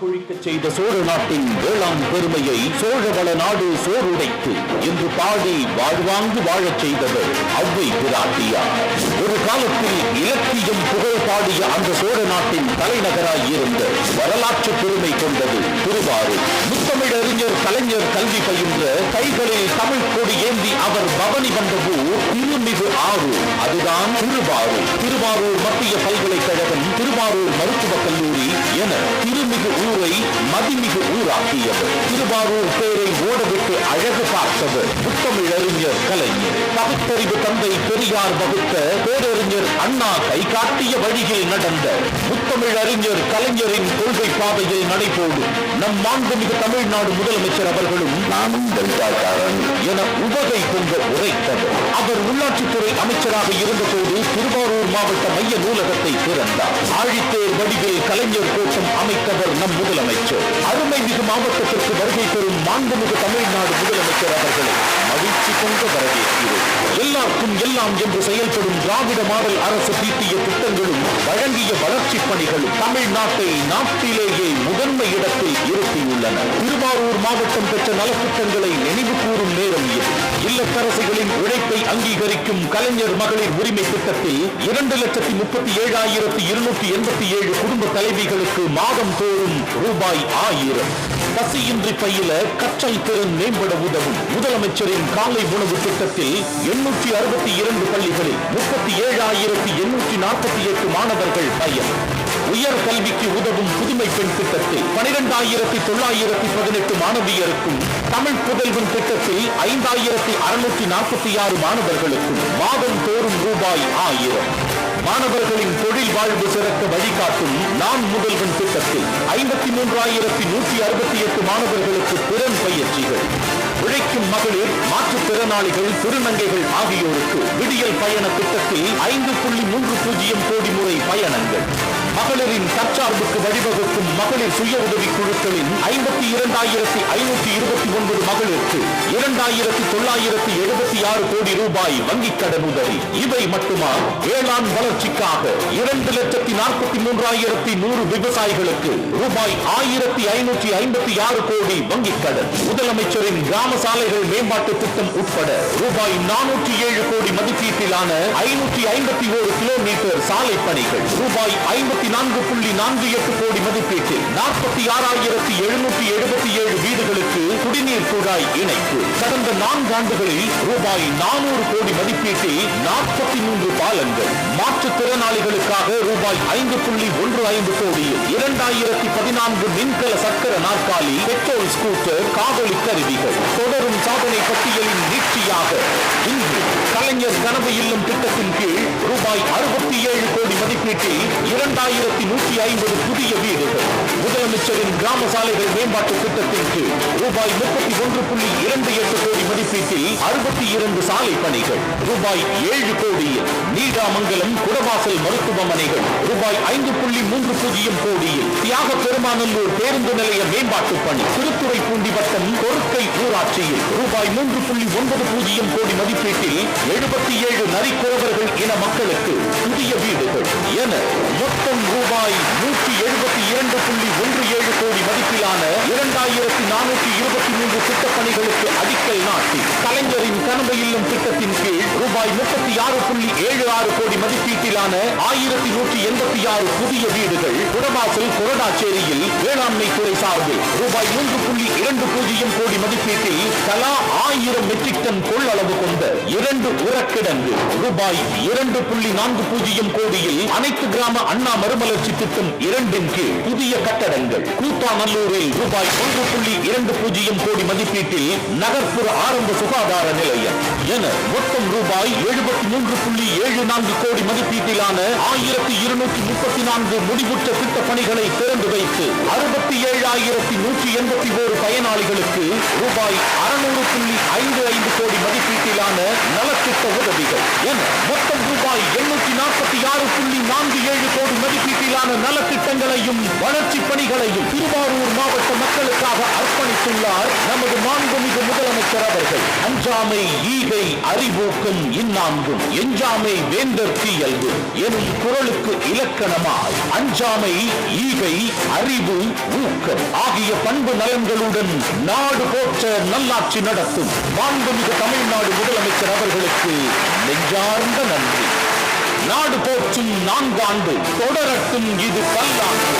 கொழிக்க செய்த சோழ நாட்டின் வேளாண் பெருமையை சோழவள நாடு சோறுடைத்து இன்று பாடி வாழ்வாங்கு வாழச் செய்தவர் அவ்வை பிராட்டியார். ஒரு காலத்தில் இலக்கியம் புகழ் பாடிய அந்த சோழ நாட்டின் தலைநகராய் இருந்த வரலாற்று பெருமை கொண்டது திருவாரூர். முத்தமிழறிஞர் கலைஞர் கல்வி பயின்ற கைகளில் தமிழ் கொடி ஏந்தி அவர் பவனி வந்த ஊர் திருமிகு ஆறு அதுதான் திருவாரூர். திருவாரூர் மத்திய பல்கலைக்கழகம் திருவாரூர் மருத்துவக் கல்லூரி என திருமிகு ஊரை மதிமிகு ஊராக்கியவர். திருவாரூர் பேர் ஓடவிட்டு அழகு பார்த்தவர் முத்தமிழறிஞர் கலைஞர் பகுத்தறிவு தந்தை பெரியார் வகுத்த பேரறிஞர் அண்ணா கை காட்டிய வழியில் நடந்த புத்தமிழறிஞர் கலைஞரின் கொள்கை பாதையில் நடைபோடும் நம் மாண்புமிகு தமிழ்நாடு முதலமைச்சர் அவர்களும் நானும் டெல்டாக்காரன் என உவகை கொண்டு உரைத்தவர் அவர் உள்ளாட்சித்துறை அமைச்சராக இருந்தபோது திருவாரூர் மாவட்ட மைய நூலகத்தை திறந்தார். ஆழித்தேர் வடிவில் கலைஞர் கோட்டம் அமைத்தவர் நம் முதலமைச்சர். அருமைமிகு மாவட்டத்திற்கு வருகை பெறும் மாண்புமிகு தமிழ்நாடு முதலமைச்சர் அவர்களை மகிழ்ச்சி கொண்டு வரவேற்கிறோம். எல்லாருக்கும் எல்லாம் என்று செயல்படும் திராவிட மாடல் அரசு தீட்டிய திட்டங்களும் வழங்கிய வளர்ச்சிப் பணிகளும் தமிழ்நாட்டை நாட்டிலேயே முதன்மை இடத்தில் இருத்தியுள்ளன. திருவாரூர் மாவட்டம் பெற்ற நலத்திட்டங்களை நினைவு கூறும் நேரம் இது. இல்லத்தரசிகளின் உழைப்பை அங்கீகரிக்கும் கலைஞர் மகளிர் உரிமை திட்டத்தில் இரண்டு லட்சத்தி முப்பத்தி ஏழாயிரத்தி இருநூற்றி எண்பத்தி ஏழு குடும்ப தலைவிகளுக்கு மாதம் தோறும் ரூபாய் ஆயிரம். பசியின்றி பயில கற்றல் திறன் மேம்பட உதவும். முதலமைச்சரின் காலை உணவு திட்டத்தில் எண்ணூற்றி அறுபத்தி இரண்டு பள்ளிகளில் முப்பத்தி ஏழாயிரத்தி எண்ணூற்றி நாற்பத்தி எட்டு மாணவர்கள் பயன் உயர் கல்விக்கு உதவும் புதுமை பெண் திட்டத்தில் பனிரெண்டாயிரத்தி தொள்ளாயிரத்தி பதினெட்டு மாணவியருக்கும் தமிழ் புதல்வன் திட்டத்தில் ஐந்தாயிரத்தி அறுநூற்றி நாற்பத்தி ஆறு மாணவர்களுக்கும் மாதம் தோறும் ரூபாய் ஆயிரம். மாணவர்களின் தொழில் வாழ்வு சிறக்க வழிகாட்டும் நான் முதல்வன் திட்டத்தில் ஐம்பத்தி மூன்றாயிரத்தி நூற்றி அறுபத்தி எட்டு மாணவர்களுக்கு திறன் பயிற்சிகள். உழைக்கும் மகளிர் மாற்றுத்திறனாளிகள் திருநங்கைகள் ஆகியோருக்கு விடியல் பயண திட்டத்தில் ஐந்து புள்ளி மூன்று பூஜ்ஜியம் கோடி முறை பயணங்கள். மகளிரின் தற்சார்புக்கு வழிவகுக்கும் மகளிர் சுய உதவி குழுக்களின் ஐம்பத்தி இரண்டாயிரத்தி ஐநூத்தி இருபத்தி ஒன்பது மகளிருக்கு இரண்டாயிரத்தி தொள்ளாயிரத்தி எழுபத்தி ஆறு கோடி ரூபாய் வங்கிக் கடன் உதவி. இவை மட்டுமா? வேளாண் வளர்ச்சிக்காக இரண்டு லட்சத்தி நாற்பத்தி மூன்றாயிரத்தி நூறு விவசாயிகளுக்கு ரூபாய் ஆயிரத்தி ஐநூற்றி ஐம்பத்தி ஆறு கோடி வங்கிக் கடன். முதலமைச்சரின் கிராம சாலைகள் மேம்பாட்டு திட்டம் உட்பட ரூபாய் நானூற்றி ஏழு கோடி மதிப்பீட்டிலான ஐநூற்றி ஐம்பத்தி ஓரு கிலோமீட்டர் சாலை பணிகள். ரூபாய் ஐம்பத்தி நான்கு புள்ளி நான்கு எட்டு கோடி மதிப்பீட்டில் நாற்பத்தி ஆறாயிரத்தி எழுநூற்றி எழுபத்தி ஏழு குடிநீர் குழாய் இணைப்பு. கடந்த நான்கு ஆண்டுகளில் ரூபாய் நானூறு கோடி மதிப்பீட்டில் நாற்பத்தி மூன்று பாலங்கள் மாற்றுத்திறனாளிகளுக்காக ரூபாய் ஐந்து புள்ளி ஒன்று ஐந்து கோடியில் இரண்டாயிரத்தி பதினான்கு மின்கல சக்கர நாற்காலி பெட்ரோல் ஸ்கூட்டர் காவலி கருவிகள். தொடரும் சாதனை பட்டியலின் நீட்சியாக இன்று கலைஞர் கனவு இல்லம் திட்டத்தின் கீழ் ரூபாய் அறுபத்தி ஏழு கோடி மதிப்பீட்டில் இரண்டாயிரத்தி நூற்றி ஐம்பது புதிய வீடுகள். முதலமைச்சரின் கிராம சாலைகள் மேம்பாட்டு திட்டத்தின் கீழ் ரூபாய் முப்பத்தி இருபத்தி ஒன்று புள்ளி இரண்டு எட்டு கோடி மதிப்பீட்டில் அறுபத்தி இரண்டு சாலை பணிகள். ரூபாய் ஏழு கோடியில் நீடாமங்கலம் குடவாசல் மருத்துவமனைகள். ரூபாய் ஐந்து புள்ளி மூன்று பூஜ்ஜியம் கோடியில் தியாக பெருமாநல்லூர் பேருந்து நிலைய மேம்பாட்டு பணி. திருத்துறைப்பூண்டி வட்டம் கொருக்கை ஊராட்சியில் ரூபாய் மூன்று புள்ளி ஒன்பது பூஜ்ஜியம் கோடி மதிப்பீட்டில் எழுபத்தி ஏழு நரிக்குறவர்கள் இன மக்களுக்கு புதிய வீடுகள் என மொத்தம் ரூபாய் நூற்றி எழுபத்தி இரண்டு புள்ளி ஒன்று ஏழு கோடி மதிப்பிலான இரண்டாயிரத்தி நானூற்றி இருபத்தி மூன்று திட்டப்பணிகளுக்கு அடிக்கல் நாட்டி. கலைஞரின் கனவு இல்லம் திட்டத்தின் கீழ் ரூபாய் முப்பத்தி ஆறு புள்ளி ஏழு ஆறு கோடி மதிப்பீட்டிலான ஆயிரத்தி நூற்றி எண்பத்தி ஆறு புதிய வீடுகள் குடவாசல் கொரடாச்சேரியில் வேளாண்மை துறை சார்பில் ரூபாய் மூன்று புள்ளி இரண்டு பூஜ்ஜியம் கோடி மதிப்பீட்டில் தலா ஆயிரம் மெட்ரிக் டன் கொள்ளளவு கொண்ட இரண்டு உரக்கிடங்கு. ரூபாய் இரண்டு புள்ளி நான்கு பூஜ்ஜியம் கோடியில் அனைத்து கிராம அண்ணா மறுமலர்ச்சி திட்டம் இரண்டு இரண்டின் கீழ் புதிய கட்டடங்கள். கூத்தாநல்லூரில் ரூபாய் ஒன்று புள்ளி இரண்டு பூஜ்ஜியம் கோடி மதிப்பீட்டில் நகர்ப்புற ஆரம்ப சுகாதார நிலையம். என மொத்தம் ரூபாய் எழுபத்தி மூன்று புள்ளி ஏழு நான்கு கோடி மதிப்பீட்டிலான ஆயிரத்தி இருநூற்றி முப்பத்தி நான்கு முடிவுற்ற திட்ட பணிகளை திறந்து வைத்து அறுபத்தி ஏழாயிரத்தி நூற்றி எண்பத்தி ஓரு பயனாளிகளுக்கு ரூபாய் அறுநூறு புள்ளி ஐந்து ஐந்து கோடி மதிப்பீட்டிலான நலத்திட்ட உதவிகள். என ரூபாய் எண்ணூற்றி நாற்பத்தி ஆறு புள்ளி நான்கு ஏழு கோடி மதிப்பீட்டிலான நலத்திட்டங்களையும் வளர்ச்சி பணிகளையும் திருவாரூர் மாவட்ட மக்களுக்காக அர்ப்பணித்துள்ளார் நமது மாண்புமிகு முதலமைச்சர் அவர்கள். அஞ்சாமை ஈகை அறிவோக்கும் இந்நான்கும் எஞ்சாமை வேந்தர் தீயல்பு எனும் குரலுக்கு இலக்கணமாய். அஞ்சாமை ஈகை அறிவு ஊக்கம் ஆகிய பண்பு நலன்களுடன் நாடு போற்ற நல்லாட்சி நடத்தும். மாண்புமிகு தமிழ்நாடு முதலமைச்சர் அவர்களுக்கு நெஞ்சார்ந்த நன்றி. நாடு போற்றும் நான்காண்டு தொடரட்டும் இது பல்லாண்டு.